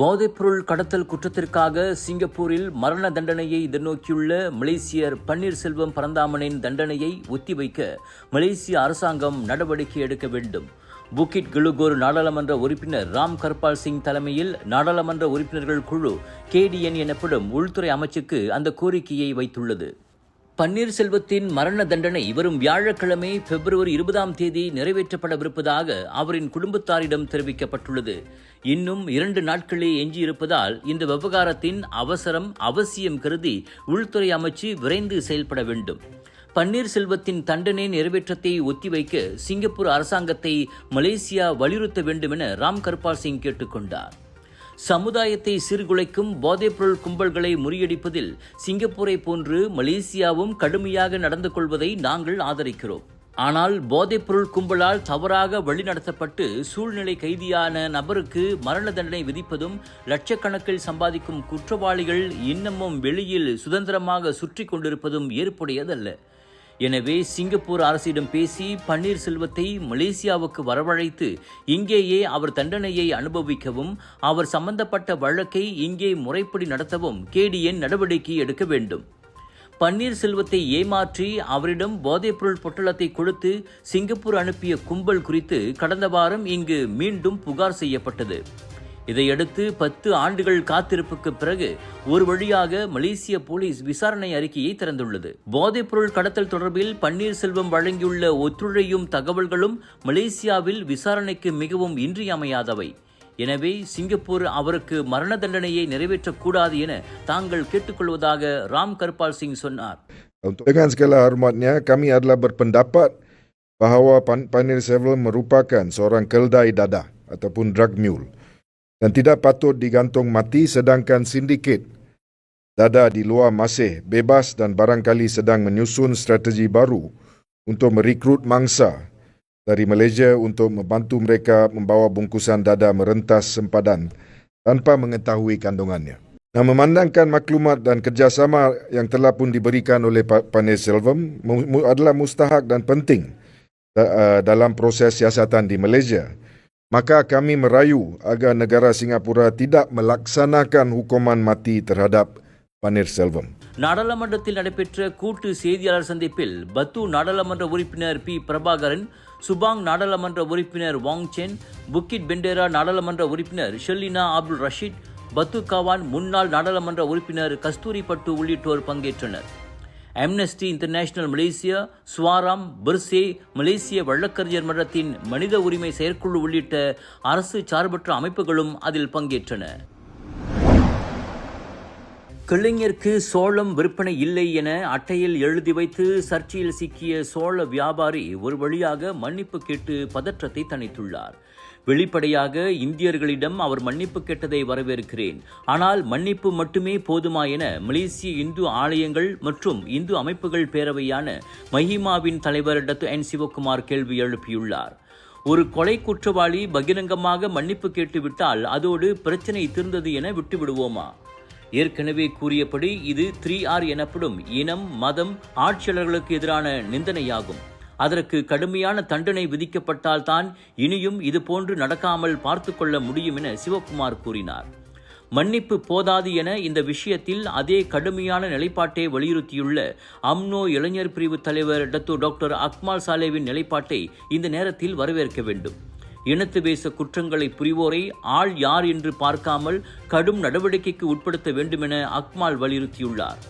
போதைப்பொருள் கடத்தல் குற்றத்திற்காக சிங்கப்பூரில் மரண தண்டனையை எதிர்நோக்கியுள்ள மலேசியர் பன்னீர்செல்வம் பரந்தாமனின் தண்டனையை ஒத்திவைக்க மலேசிய அரசாங்கம் நடவடிக்கை எடுக்க வேண்டும். புக்கிட் கிலுகோர் நாடாளுமன்ற உறுப்பினர் ராம் கர்பால் சிங் தலைமையில் நாடாளுமன்ற உறுப்பினர்கள் குழு கேடிஎன் எனப்படும் உள்துறை அமைச்சுக்கு அந்த கோரிக்கையை வைத்துள்ளது. பன்னீர்செல்வத்தின் மரண தண்டனை வரும் வியாழக்கிழமை பிப்ரவரி இருபதாம் தேதி நிறைவேற்றப்படவிருப்பதாக அவரின் குடும்பத்தாரிடம் தெரிவிக்கப்பட்டுள்ளது. இன்னும் இரண்டு நாட்களே எஞ்சியிருப்பதால் இந்த விவகாரத்தின் அவசரம் அவசியம் கருதி உள்துறை அமைச்சு விரைந்து செயல்பட வேண்டும். பன்னீர்செல்வத்தின் தண்டனை நிறைவேற்றத்தை ஒத்திவைக்க சிங்கப்பூர் அரசாங்கத்தை மலேசியா வலியுறுத்த வேண்டும் என ராம் கர்பால் சிங் கேட்டுக்கொண்டார். சமுதாயத்தை சீர்குலைக்கும் போதைப்பொருள் கும்பல்களை முறியடிப்பதில் சிங்கப்பூரை போன்று மலேசியாவும் கடுமையாக நடந்து கொள்வதை நாங்கள் ஆதரிக்கிறோம். ஆனால் போதைப்பொருள் கும்பலால் தவறாக வழிநடத்தப்பட்டு சூழ்நிலை கைதியான நபருக்கு மரண தண்டனை விதிப்பதும் லட்சக்கணக்கில் சம்பாதிக்கும் குற்றவாளிகள் இன்னமும் வெளியில் சுதந்திரமாக சுற்றி கொண்டிருப்பதும் ஏற்புடையதல்ல. எனவே சிங்கப்பூர் அரசிடம் பேசி பன்னீர்செல்வத்தை மலேசியாவுக்கு வரவழைத்து இங்கேயே அவர் தண்டனையை அனுபவிக்கவும் அவர் சம்பந்தப்பட்ட வழக்கை இங்கே முறைப்படி நடத்தவும் கேடிஎன் நடவடிக்கை எடுக்க வேண்டும். பன்னீர்செல்வத்தை ஏமாற்றி அவரிடம் போதைப்பொருள் பொட்டலத்தை கொடுத்து சிங்கப்பூர் அனுப்பிய கும்பல் குறித்து கடந்த வாரம் இங்கு மீண்டும் புகார் செய்யப்பட்டது. இதையடுத்து பத்து ஆண்டுகள் காத்திருப்புக்கு பிறகு ஒரு வழியாக மலேசிய போலீஸ் விசாரணை அறிக்கையை திறந்துள்ளது. போதைப்பொருள் கடத்தல் தொடர்பில் பன்னீர்செல்வம் வழங்கியுள்ள ஒத்துழையும் தகவல்களும் மலேசியாவில் விசாரணைக்கு மிகவும் இன்றியமையாதவை. எனவே சிங்கப்பூர் அவருக்கு மரண தண்டனையை நிறைவேற்றக்கூடாது என தாங்கள் கேட்டுக்கொள்வதாக ராம் கர்பால் சிங் சொன்னார். Dengan segala hormatnya, kami adalah berpendapat bahawa Pan Sevel merupakan seorang keldai dadah ataupun drug mule. Dan tidak patut digantung mati sedangkan sindiket dadah di luar masih bebas dan barangkali sedang menyusun strategi baru untuk merekrut mangsa. Dari Malaysia untuk membantu mereka membawa bungkusan dadah merentas sempadan tanpa mengetahui kandungannya. Nah, memandangkan maklumat dan kerjasama yang telah pun diberikan oleh mu- mu- adalah mustahak dan penting uh, dalam proses siasatan di Malaysia, maka kami merayu agar negara Singapura tidak melaksanakan hukuman mati terhadap Panneerselvam நாடாளுமன்றத்தில் நடைபெற்ற கூட்டு செய்தியாளர் சந்திப்பில் பத்து நாடாளுமன்ற உறுப்பினர் B. Prabhakaran Subang நாடாளுமன்ற உறுப்பினர் வாங் சென் புக்கிட் பெண்டேரா நாடாளுமன்ற உறுப்பினர் ஷெல்லினா அப்துல் ரஷீத் பத்து கவான் முன்னாள் நாடாளுமன்ற உறுப்பினர் கஸ்தூரி பட்டு உள்ளிட்டோர் பங்கேற்றனர். Amnesty International Malaysia Suaram Bersih மலேசிய வழக்கறிஞர் மன்றத்தின் மனித உரிமை செயற்குழு உள்ளிட்ட அரசு சார்பற்ற அமைப்புகளும் அதில் பங்கேற்றன. கிளைஞருக்கு சோளம் விற்பனை இல்லை என அட்டையில் எழுதி வைத்து சர்ச்சையில் சிக்கிய சோள வியாபாரி ஒரு வழியாக மன்னிப்பு கேட்டு பதற்றத்தை தணித்துள்ளார். வெளிப்படையாக இந்தியர்களிடம் அவர் மன்னிப்பு கேட்டதை வரவேற்கிறேன். ஆனால் மன்னிப்பு மட்டுமே போதுமா என மலேசிய இந்து ஆலயங்கள் மற்றும் இந்து அமைப்புகள் பேரவையான மஹிமாவின் தலைவர் டத்து என் சிவகுமார் கேள்வி எழுப்பியுள்ளார். ஒரு கொலை குற்றவாளி பகிரங்கமாக மன்னிப்பு கேட்டுவிட்டால் அதோடு பிரச்சனை தீர்ந்தது என விட்டுவிடுவோமா? ஏற்கனவே கூறியபடி இது த்ரீ ஆர் எனப்படும் இனம் மதம் ஆட்சியாளர்களுக்கு எதிரான நிந்தனையாகும். அதற்கு கடுமையான தண்டனை விதிக்கப்பட்டால் தான் இனியும் இது போன்று நடக்காமல் பார்த்து கொள்ள முடியும் என சிவகுமார் கூறினார். மன்னிப்பு போதாது என இந்த விஷயத்தில் அதே கடுமையான நிலைப்பாட்டை வலியுறுத்தியுள்ள அம்னோ இளைஞர் பிரிவு தலைவர் டத்து டாக்டர் அக்மால் சாலேவின் நிலைப்பாட்டை இந்த நேரத்தில் வரவேற்க வேண்டும். இனத்து பேச குற்றங்களை புரிவோரை ஆள் யார் என்று பார்க்காமல் கடும் நடவடிக்கைக்கு உட்படுத்த வேண்டுமென அக்மால் வலியுறுத்தியுள்ளார்.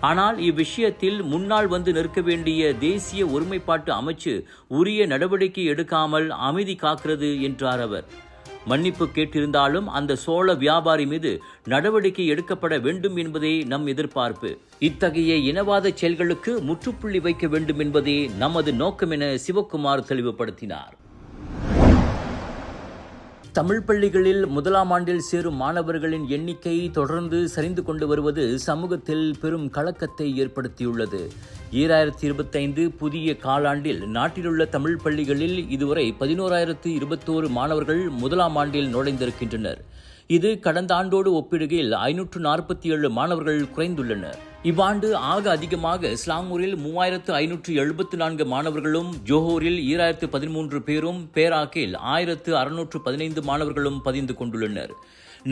ஆனால் இவ்விஷயத்தில் முன்னால் வந்து நிற்க வேண்டிய தேசிய ஒருமைப்பாட்டு அமைச்சு உரிய நடவடிக்கை எடுக்காமல் அமைதி காக்கிறது என்றார் அவர். மன்னிப்பு கேட்டிருந்தாலும் அந்த சோழ வியாபாரி மீது நடவடிக்கை எடுக்கப்பட வேண்டும் என்பதே நம் எதிர்பார்ப்பு. இத்தகைய இனவாத செயல்களுக்கு முற்றுப்புள்ளி வைக்க வேண்டும் என்பதே நமது நோக்கம் என சிவக்குமார் தெளிவுபடுத்தினார். தமிழ் பள்ளிகளில் முதலாம் ஆண்டில் சேரும் மாணவர்களின் எண்ணிக்கை தொடர்ந்து சரிந்து கொண்டு வருவது சமூகத்தில் பெரும் கலக்கத்தை ஏற்படுத்தியுள்ளது. ஈராயிரத்தி இருபத்தைந்து புதிய காலாண்டில் நாட்டிலுள்ள தமிழ் பள்ளிகளில் இதுவரை பதினோராயிரத்து இருபத்தோரு மாணவர்கள் முதலாம் ஆண்டில் நுழைந்திருக்கின்றனர். இது கடந்த ஆண்டோடு ஒப்பிடுகையில் ஐநூற்று நாற்பத்தி ஏழு மாணவர்கள் குறைந்துள்ளனர். இவ்வாண்டு ஆக அதிகமாக ஸ்லாங்கூரில் மூவாயிரத்து ஐநூற்று எழுபத்து நான்கு மாணவர்களும் ஜோஹோரில் ஈராயிரத்து பதிமூன்று பேரும் பேராக்கில் ஆயிரத்து அறுநூற்று பதினைந்து மாணவர்களும் பதிந்து கொண்டுள்ளனர்.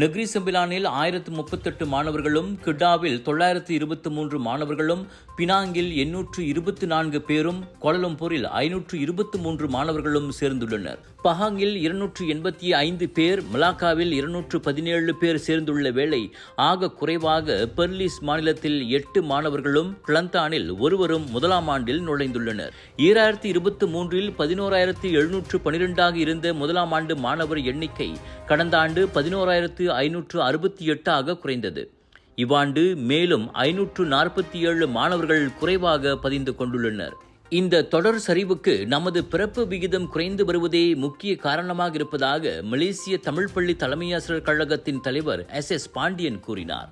நெக்ரி செம்பிலானில் ஆயிரத்து முப்பத்தெட்டு மாணவர்களும் கிடாவில் தொள்ளாயிரத்து இருபத்தி மூன்று மாணவர்களும் பினாங்கில் எண்ணூற்று இருபத்தி நான்கு பேரும் கோலலம்பூரில் ஐநூற்று இருபத்தி மூன்று மாணவர்களும் சேர்ந்துள்ளனர். பஹாங்கில் இருநூற்று எண்பத்தி ஐந்து பேர் மலாக்காவில் இருநூற்று பதினேழு பேர் சேர்ந்துள்ள வேளை ஆக குறைவாக பெர்லிஸ் மாநிலத்தில் எட்டு மாணவர்களும் பிளந்தானில் ஒருவரும் முதலாம் ஆண்டில் நுழைந்துள்ளனர். ஈராயிரத்தி இருபத்தி மூன்றில் பதினோராயிரத்தி எழுநூற்று பனிரெண்டாக இருந்த முதலாம் ஆண்டு மாணவர் எண்ணிக்கை கடந்த ஆண்டு பதினோராயிரத்து ஐநூற்று அறுபத்தி எட்டாக குறைந்தது. இவ்வாண்டு மேலும் ஐநூற்று நாற்பத்தி ஏழு மாணவர்கள் குறைவாக பதிந்து கொண்டுள்ளனர். இந்த தொடர் சரிவுக்கு நமது பிறப்பு விகிதம் குறைந்து வருவதே முக்கிய காரணமாக இருப்பதாக மலேசிய தமிழ் பள்ளி தலைமையாசிரியர் கழகத்தின் தலைவர் எஸ் எஸ் பாண்டியன் கூறினார்.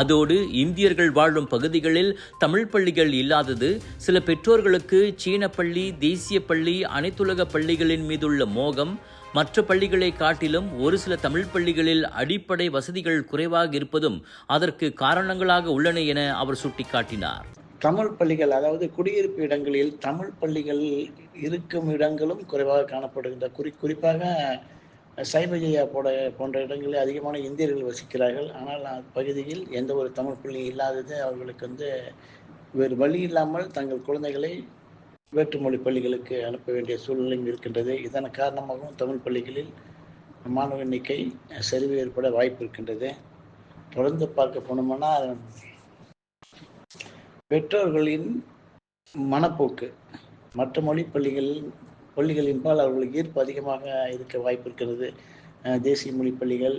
அதோடு இந்தியர்கள் வாழும் பகுதிகளில் தமிழ் பள்ளிகள் இல்லாதது சில பெற்றோர்களுக்கு சீன பள்ளி தேசிய பள்ளி அனைத்துலக பள்ளிகளின் மீதுள்ள மோகம் மற்ற பள்ளிகளை காட்டிலும் ஒரு சில தமிழ் பள்ளிகளில் அடிப்படை வசதிகள் குறைவாக இருப்பதும் அதற்கு காரணங்களாக உள்ளன என அவர் சுட்டிக்காட்டினார். தமிழ் பள்ளிகள் அதாவது குடியிருப்பு இடங்களில் தமிழ் பள்ளிகள் இருக்கும் இடங்களும் குறைவாக காணப்படுகின்ற குறி குறிப்பாக சைபஜயா போட போன்ற இடங்களில் அதிகமான இந்தியர்கள் வசிக்கிறார்கள். ஆனால் அப்பகுதியில் எந்த ஒரு தமிழ் பள்ளி இல்லாதது அவர்களுக்கு வந்து வேறு வழி இல்லாமல் தங்கள் குழந்தைகளை வேற்றுமொழி பள்ளிகளுக்கு அனுப்ப வேண்டிய சூழ்நிலையும் இருக்கின்றது. இதன் காரணமாகவும் தமிழ் பள்ளிகளில் மாணவ எண்ணிக்கை சரிவு ஏற்பட வாய்ப்பு இருக்கின்றது. தொடர்ந்து பார்க்க போனோம்னா பெற்றோர்களின் மனப்போக்கு மற்ற மொழி பள்ளிகள் பள்ளிகளின்பால் அவர்களுக்கு ஈர்ப்பு அதிகமாக இருக்க வாய்ப்பு இருக்கிறது. தேசிய மொழி பள்ளிகள்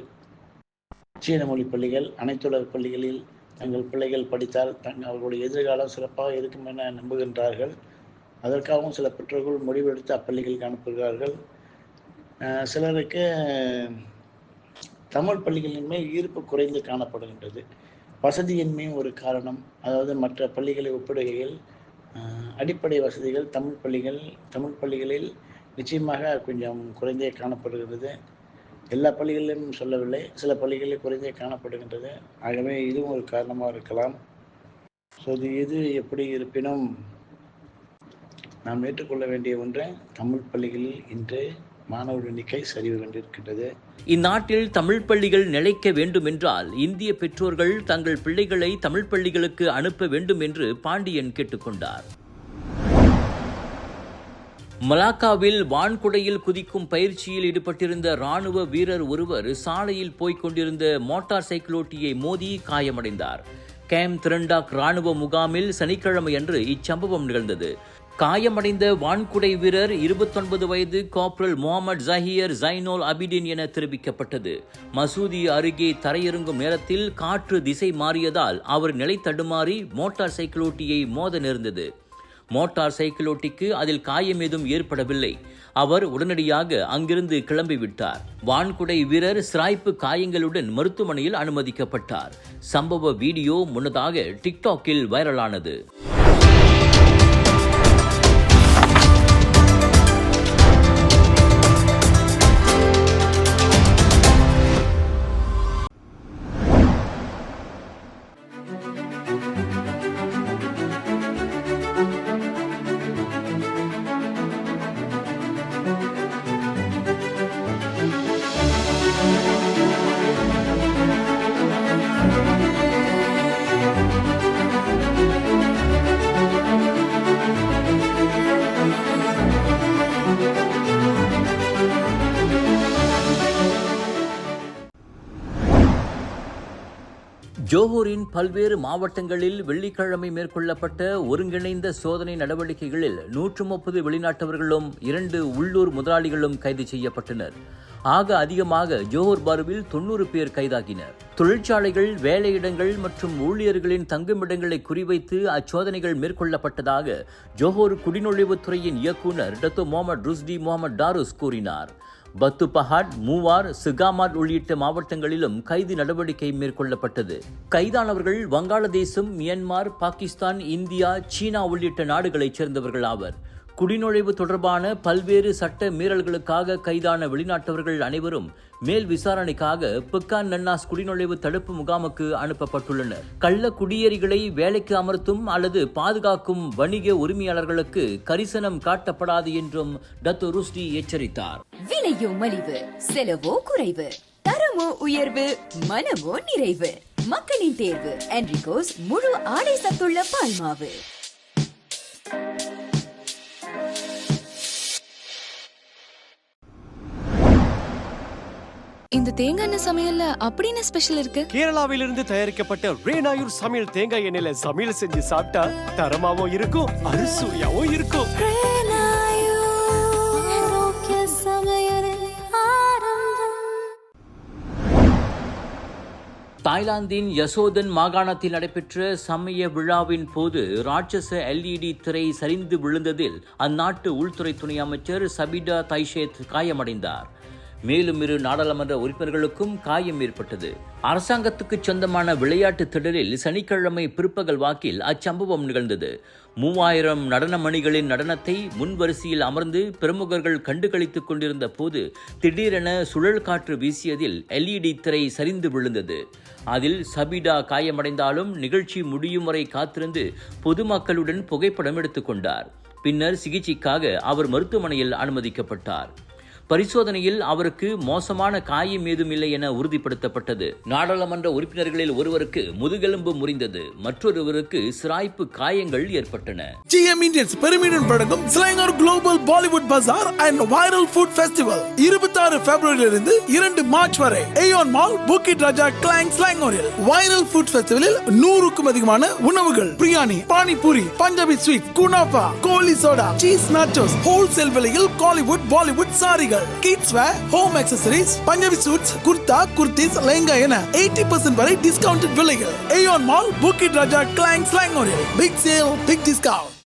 சீன மொழி பள்ளிகள் அனைத்துலக பள்ளிகளில் தங்கள் பிள்ளைகள் படித்தால் தங்கள் அவர்களுடைய எதிர்காலம் சிறப்பாக இருக்கும் என நம்புகின்றார்கள். அதற்காகவும் சில பெற்றோர்கள் முடிவெடுத்து அப்பள்ளிகளுக்கு அனுப்புகிறார்கள். சிலருக்கு தமிழ் பள்ளிகளின் மேல் ஈர்ப்பு குறைந்து காணப்படுகின்றது. வசதியின்மையும் ஒரு காரணம். அதாவது மற்ற பள்ளிகளை ஒப்பிடுகையில் அடிப்படை வசதிகள் தமிழ் பள்ளிகள் தமிழ் பள்ளிகளில் நிச்சயமாக கொஞ்சம் குறைந்தே காணப்படுகிறது. எல்லா பள்ளிகளிலும் சொல்லவில்லை. சில பள்ளிகளில் குறைந்தே காணப்படுகின்றது. ஆகவே இதுவும் ஒரு காரணமாக இருக்கலாம். ஸோ இது எது எப்படி இருப்பினும் நாம் ஏற்றுக்கொள்ள வேண்டிய ஒன்று தமிழ் பள்ளிகளில் இன்று மாணவர் எண்ணிக்கை சரிவு கண்டிருக்கின்றது. இந்நாட்டில் தமிழ் பள்ளிகள் நிலைக்க வேண்டுமென்றால் இந்திய பெற்றோர்கள் தங்கள் பிள்ளைகளை தமிழ் பள்ளிகளுக்கு அனுப்ப வேண்டும் என்று பாண்டியன் கேட்டுக்கொண்டார். மலாக்காவில் வான்குடையில் குதிக்கும் பயிற்சியில் ஈடுபட்டிருந்த ராணுவ வீரர் ஒருவர் சாலையில் போய்க் கொண்டிருந்த மோட்டார் சைக்கிளோட்டியை மோதி காயமடைந்தார். கேம் திரண்டாக் ராணுவ முகாமில் சனிக்கிழமையன்று இச்சம்பவம் நிகழ்ந்தது. காயமடைந்த வான்குடை வீரர் இருபத்தொன்பது வயது காப்ரல் முகமது ஜஹியர் ஜைனோல் அபிடின் என தெரிவிக்கப்பட்டது. மசூதி அருகே தரையிறங்கும் நேரத்தில் காற்று திசை மாறியதால் அவர் நிலை தடுமாறி மோட்டார் சைக்கிளோட்டியை மோத நேர்ந்தது. மோட்டார் சைக்கிளோட்டிக்கு அதில் காயம் ஏதும் ஏற்படவில்லை. அவர் உடனடியாக அங்கிருந்து கிளம்பிவிட்டார். வான்குடை வீரர் சிராய்ப்பு காயங்களுடன் மருத்துவமனையில் அனுமதிக்கப்பட்டார். சம்பவ வீடியோ முன்னதாக டிக்டாக்கில் வைரலானது. ஜோஹூரின் பல்வேறு மாவட்டங்களில் வெள்ளிக்கிழமை மேற்கொள்ளப்பட்ட ஒருங்கிணைந்த சோதனை நடவடிக்கைகளில் நூற்று முப்பது வெளிநாட்டவர்களும் இரண்டு உள்ளூர் முதலாளிகளும் கைது செய்யப்பட்டனர். ஆக அதிகமாக ஜோஹர் பாருவில் தொண்ணூறு பேர் கைதாகினர். தொழிற்சாலைகள் வேலையிடங்கள் மற்றும் ஊழியர்களின் தங்குமிடங்களை குறிவைத்து அச்சோதனைகள் மேற்கொள்ளப்பட்டதாக ஜோஹர் குடிநுழைவுத்துறையின் இயக்குனர் Dato Mohamed Rusdi Mohamed Darus கூறினார். பத்துபஹாட் மூவார் சிகாமார் உள்ளிட்ட மாவட்டங்களிலும் கைது நடவடிக்கை மேற்கொள்ளப்பட்டது. கைதானவர்கள் வங்காளதேசம் மியான்மர் பாகிஸ்தான் இந்தியா சீனா உள்ளிட்ட நாடுகளைச் சேர்ந்தவர்கள் ஆவர். குடிநுழைவு தொடர்பான பல்வேறு சட்ட மீறல்களுக்காக கைதான வெளிநாட்டவர்கள் அனைவரும் மேல் விசாரணைக்காக பிக்கான் நன்னாஸ் குடிநுழைவு தடுப்பு முகாமுக்கு அனுப்பப்பட்டுள்ளனர். கள்ள குடியேறிகளை வேலைக்கு அமர்த்தும் அல்லது பாதுகாக்கும் வணிக உரிமையாளர்களுக்கு கரிசனம் காட்டப்படாது என்றும் டத்து ருஸ்டி எச்சரித்தார். விலையோ மலிவு செலவோ குறைவு. தரம் உயர்வு மனமோ நிறைவு. மக்களின் தேர்வு என்ரிகோஸ் முழு ஆடை சத்துள்ள பால்மாவு இந்த தேங்காய் எண்ணெய் சமையல்ல அப்படின்னு ஸ்பெஷல் இருக்கு? கேரளாவிலிருந்து தயாரிக்கப்பட்ட ரேனாயூர் சமையல் தேங்காய் எண்ணெயில சமையல் செஞ்சு சாப்பிட்டா தரமாவும் இருக்கும் அறுசுவையாவும் இருக்கும். தாய்லாந்தின் யசோதன் மாகாணத்தில் நடைபெற்ற சமய விழாவின் போது ராட்சச எல்இடி திரை சரிந்து விழுந்ததில் அந்நாட்டு உள்துறை துணை அமைச்சர் சபிடா தைஷேத் காயமடைந்தார். மேலும் இரு நாடாளுமன்ற உறுப்பினர்களுக்கும் காயம் ஏற்பட்டது. அரசாங்கத்துக்கு சொந்தமான விளையாட்டு திடலில் சனிக்கிழமை பிற்பகல் வாக்கில் அச்சம்பவம் நிகழ்ந்தது. மூவாயிரம் நடன மணிகளின் நடனத்தை முன்வரிசையில் அமர்ந்து பிரமுகர்கள் கண்டுகளித்துக் கொண்டிருந்த போது திடீரென சுழல் காற்று வீசியதில் எல்இடி திரை சரிந்து விழுந்தது. அதில் சபிடா காயமடைந்தாலும் நிகழ்ச்சி முடியும் வரை காத்திருந்து பொதுமக்களுடன் புகைப்படம் எடுத்துக்கொண்டார் பின்னர் சிகிச்சைக்காக அவர் மருத்துவமனையில் அனுமதிக்கப்பட்டார். பரிசோதனையில் அவருக்கு மோசமான காயம் ஏதும் இல்லை என உறுதிப்படுத்தப்பட்டது. நாடாளுமன்ற உறுப்பினர்களில் ஒருவருக்கு முதுகெலும்பு முறிந்தது. மற்றொருவருக்கு சிராய்ப்பு காயங்கள் ஏற்பட்டன. ஜிஎம் இண்டியன்ஸ் பெருமிடன் வழங்கும் Selangor global Bollywood bazaar and viral food festival இருபத்தாறு ஆறு இருந்து இரண்டு மார்ச் வரை AEON mall Bukit Raja Klang ஸ்லாங்கோரில் viral food ஃபெஸ்டிவலில் நூறுக்கும் அதிகமான உணவுகள். Biryani panipuri Punjabi sweet kunafa goli soda cheese nachos wholesale விலையில் Kollywood Bollywood சாரிகள். Kids wear home accessories Punjabi suits kurta kurtis lehenga என எயிட்டி பர்சன்ட் வரை டிஸ்கவுண்ட் விலைகள். Aeon mall Bukit Raja Klang ஸ்லாங்கோரில் big sale big discount